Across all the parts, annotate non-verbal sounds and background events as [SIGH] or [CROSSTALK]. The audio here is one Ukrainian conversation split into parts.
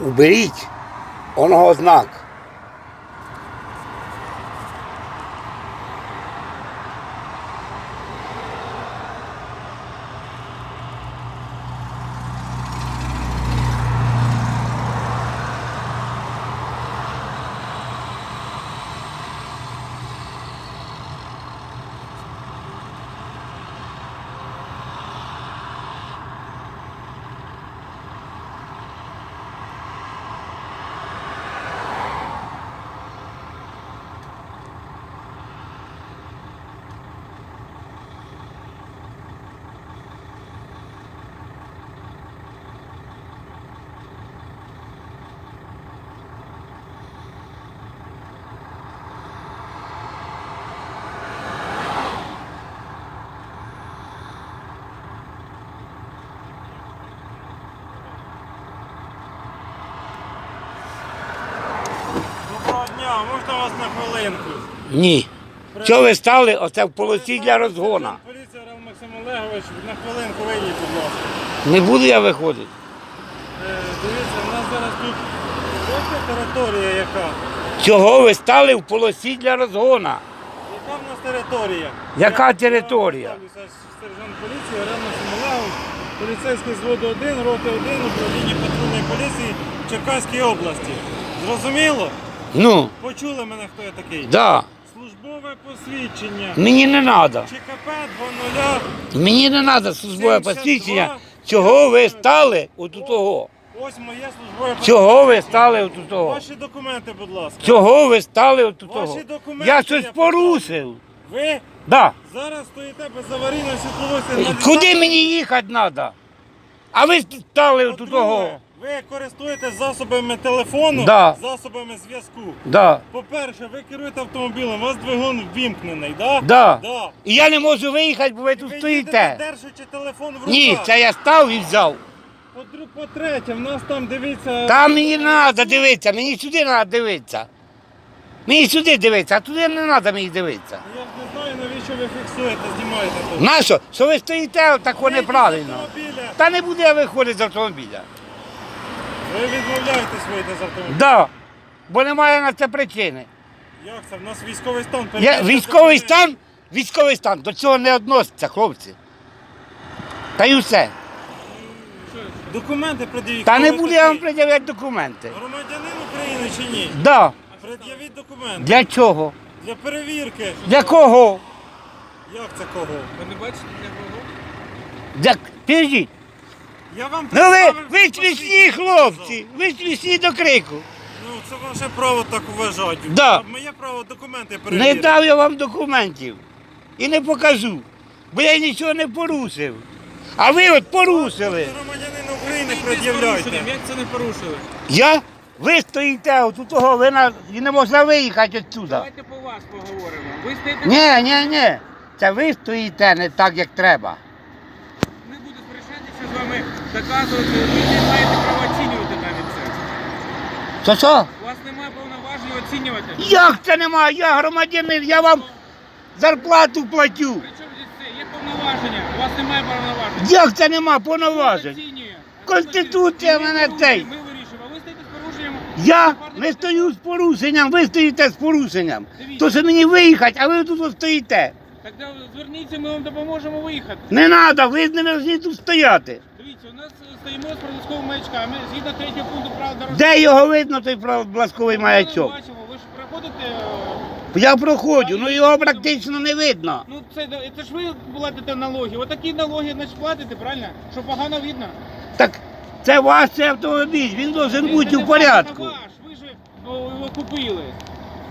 уберіть оного знак. Дня, можна вас на хвилинку? Ні. Що ви стали? Оце в полосі для розгона. Поліція Орел Максим Олегович, на хвилинку вийдіть, будь ласка. Не буду я виходити. Е, дивіться, у нас зараз тут просто територія яка. Чого ви стали в полосі для розгона? Яка в нас територія? Яка територія? Я представлюся, сержант поліції Орел Максим Олегович, поліцейський зводу 1, роти 1, управління патрульної поліції в Черкаській області. Зрозуміло? Ну, Почули мене, хто я такий? да. Службове посвідчення. Мені не треба. ЧКП 20 Мені не треба службове 72. посвідчення. Чого ви стали отут того? Ось моє службове Чого ви стали отут того? Ваші документи, будь ласка. Чого ви стали отут Ваші того? документи, Я щось порушив. Ви Да. зараз стоїте без аварійної світлової. Куди мені їхати треба? А ви стали отут По-друге, того? Ви користуєтесь засобами телефону, Да. засобами зв'язку. Да. По-перше, ви керуєте автомобілем, у вас двигун ввімкнений, да? Да. Да. І я не можу виїхати, бо ви тут Ви стоїте. їдете, держачи телефон в руках. Ні, це я став і взяв. По-друге, По-третє, в нас там, дивіться... Там мені не треба дивитися, мені сюди треба дивитися. Мені сюди дивитися, а туди не треба мені дивитися. Я ж не знаю, навіщо ви фіксуєте, знімаєте тут. Нащо? Що ви стоїте тако Вийдіть з неправильно? автомобіля. Та не буду я виходити з автомобіля. Ви відмовляєтесь вийти з автомобіля. Да. Бо немає на це причини. Як це? В нас військовий стан. Я, військовий стан, військовий стан, до цього не відноситься, хлопці. Та й усе. Документи пред'явіть. Та не буду я вам пред'являти документи. Громадянин України чи ні? Да. Пред'явіть документи. Для чого? Для перевірки. Для кого? Як це кого? Ви не бачите для кого? Для... Підождіть. Я вам Ну ви, представив ви смішні хлопці, ви смішні до крику. Ну це ваше право так вважати. Да. Моє право документи Не перевірити. дав я вам документів і не покажу, бо я нічого не порушив. А ви от порушили. Громадянин України пред'являйте. Як це не порушили? Я? Ви стоїте от у того, ви на... і не можна виїхати відсюди. Давайте по вас поговоримо. Ви стоїте, Ні, ні, ні. Це ви стоїте не так, як треба. не буду сперечатися з вами, доказувати, ви не маєте права оцінювати навіть це. То що? У вас немає повноважень оцінювати. Як це немає? Я громадянин, я вам зарплату платю. Причому здесь це? Є повноваження, у вас немає повноважень. Як це нема повноважень? оцінює. Конституція мене цей. Ми вирішуємо, а ви стоїте з порушенням. Я не стою з порушенням, ви стоїте з порушенням. То що мені виїхати, а ви тут от стоїте. Тогда зверніться, ми вам допоможемо виїхати. Не треба, ви не повинні тут стояти. Дивіться, у нас е, стоїмо з проблисковими маячками, згідно третього пункту права дорожнього. Де його видно, той бласковий маячок? Бачимо, ви ж проходите. е, Я проходжу, ну його практично не видно. Ну це, це ж ви платите налоги. Отакі налоги значить платите, правильно? Що погано видно. Так це ваш цей автомобіль, він має бути не у ваш, порядку. ваш. Ви ж о, його купили.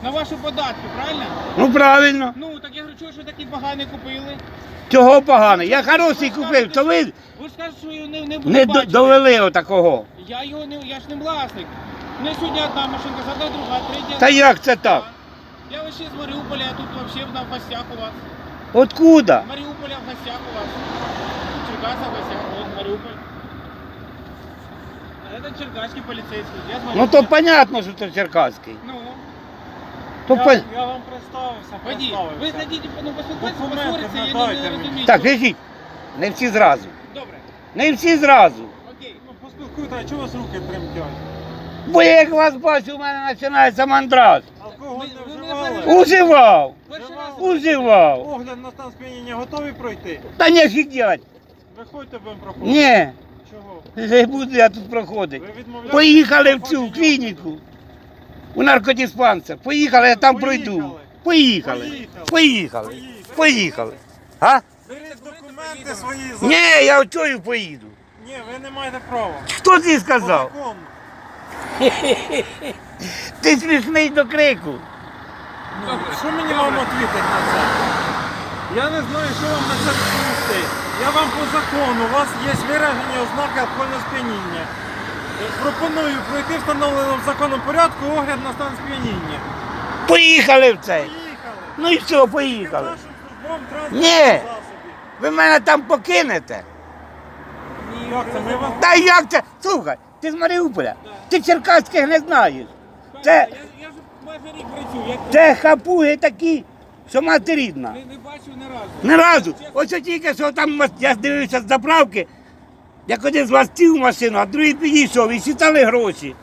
На ваші податки, правильно? Ну правильно. Ну так я говорю, чого ж ви такі погані купили? Чого погано? Я хороший купив, то ви Ви ж кажете, що його не, не не до- бачити. довели отакого. Я його не, я ж не власник. Мене сьогодні одна машинка, завтра друга, третя. Та як це так? Я вообще з Маріуполя, а тут вообще на гостях у вас. Откуда? З Маріуполя в гостях у вас. Черкаса в гостях, вот Маріуполь. А это черкасский полицейский. Я Ну Маріуполя. то понятно, що це Черкаський. Ну, То я, пон- я вам представився, представився. Ви хотите, ну, поспілкуватися, Документи я не, надайте не мені. розумію. Так, лежіть. Не всі зразу. Не всі зразу. окей. Ну, поспілкуйте, а чого у вас руки тремтять? Бо я як вас бачу, у мене починається мандраж. Алкоголь не вживали? Перший раз узивав. Огляд на стан сп'яніння готові пройти? Та не сидять. Виходьте, будемо проходити. Ні, Чого? не буду я тут проходити. Ви відмовляєте? Поїхали в цю клініку. У наркодиспансер. Поїхали, я там Поїхали. пройду. Поїхали. Поїхали. Поїхали. Поїхали. Поїхали. А? Беріть документи свої за... Ні, я чою поїду. Ні, ви не маєте права. Хто ти По сказав? закону. [LAUGHS] Ти смішний до крику. Ну, Що мені вам відповідати на це? Я не знаю, що вам на це відповісти. Я вам по закону, у вас є виражені ознаки алкогольного сп'яніння. Е, Пропоную пройти встановленим законом порядку огляд на стан сп'яніння. Поїхали в цей. Поїхали. Ну і все, поїхали. Нашим службовим Ні. Ви мене там покинете. Як це? Ми вас Та як це? Слухай, ти з Маріуполя. Ти черкаських не знаєш. Це, Я, я ж майже рік працюю, як це хапуги такі, що мати рідна. не, не бачив ні разу. Ні разу. Ось тільки що там мас- я дивився з заправки, як один з вас сів в машину, а другий підійшов і считали гроші.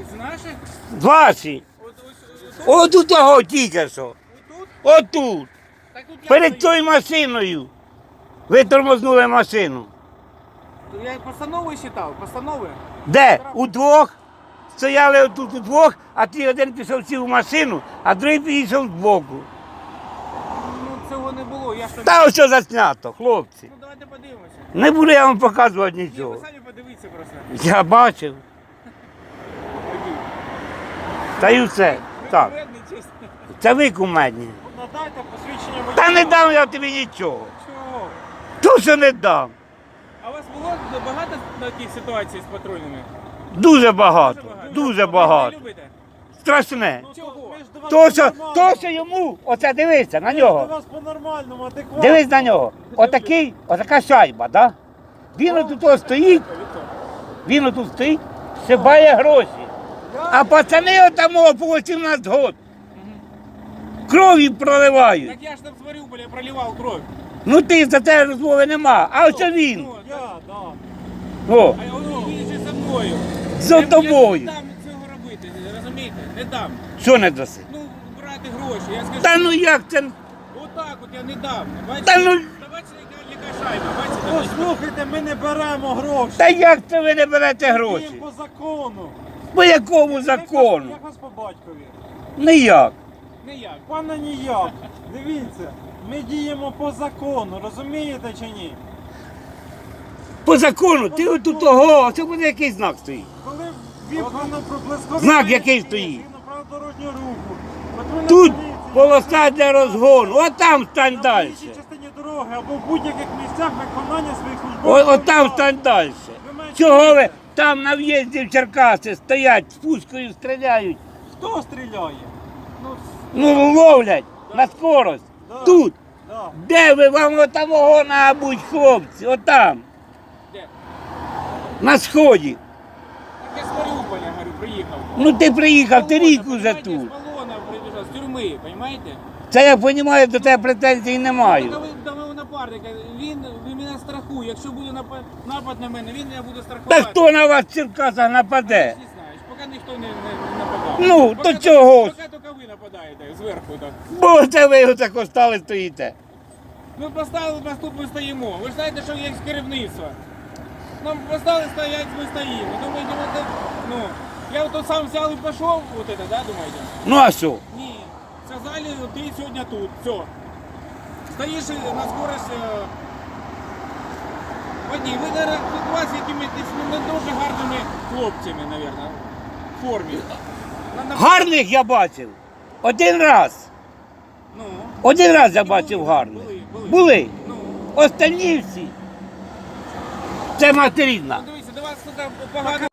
Із наших? Ваші. От, ось, ось, От у того тільки що. тут? Отут. Тут Перед тою машиною. Ви тормознули машину. Я постанови читав, постанови. Де? Удвох. Стояли отут удвох, а ти один пішов сів в машину, а другий підійшов збоку. Ну цього не було, я ж Та ось що заснято, хлопці. Ну давайте подивимося. Не буду я вам показувати Ні, ви нічого. самі подивіться просто. Я бачив. Та й все. Так. Вредний, чесно. Це ви кумедні. надайте. Та не дам я тобі нічого. Чого? То що не дам. А у вас було багато таких ситуацій з патрульними? Дуже багато. Дуже Ви багато. не любите? Страшне. Ну, Чого? То що, то, що йому, оце дивися на нього. вас по-нормальному, адекватно. Дивись на нього. Отакий, отака шайба, да? Він отут стоїть, він отут стоїть, шибає гроші. А пацани отамо по 18 год. Крові проливають. Так я ж там з Маріуполя проливав кров. Ну ти за це розмови нема. А ось він. Ну, Я, да. О, А он він же за мною. За Я- тобою. Я не дам цього робити, розумієте? Не дам. що не даси? Ну, брати гроші. Я скажу, Та ну як це? отак от я не дам. Бачите? Та ну- шайба, бачите? Послухайте, ми не беремо гроші. Та як це ви не берете Діємо гроші? по закону. По якому Як закону? Як вас по батькові? Ніяк. Ніяк. Пане ніяк. Дивіться, ми діємо по закону, розумієте чи ні? По закону, ти отут того, це буде якийсь знак стоїть. Коли ввімкнено проблискові... Знак який стоїть? Правил дорожнього руху. Тут полоса для розгону, от там стань на далі. проїжджій частині дороги або в будь-яких місцях виконання своїх службових от там обов'язків. стань далі. Ви маєте Чого ви там на в'їзді в Черкаси стоять, з пушкою стріляють, Хто стріляє? Ну, ну ловлять на скорость. да, Тут. Да. Де ви вам отамого набудь, хлопці? Отам, Де? на сході. Так я з Маріуполя, говорю, приїхав. Ну ти приїхав, ти рік уже тут. З полона прибіжав, з тюрми, розумієте? Це я розумію, до тебе претензій не Так маю. до мого напарника, він, він мене страхує. Якщо буде напа- напад на мене, він мене буде страхувати. Та хто на вас в Черкасах Ти нападе? ж не знаєш, поки ніхто не, не, не нападав. Ну, Поки то чого ж? Поки нападаєте зверху так. Бо це ви отак остали стоїте. Ми поставили наступ, ми стоїмо. Ви ж знаєте, що є керівництво. Нам поставили стоять, ми стоїмо. Думаєте, ми ну, я от сам взяв і пішов, от это, да, думаєте? Ну а що? Ні. Сказали, ти сьогодні тут, все. Стоїш на скорость. е, Одні, ви наверное, у вас якимись ну, не дуже гарними хлопцями, мабуть, в формі. Гарних я бачив. Один раз. Ну, Один раз я Були, бачив гарних. були, були. Були. ну. Остальні всі. Це материна. Ну, Дивіться, до вас туди погано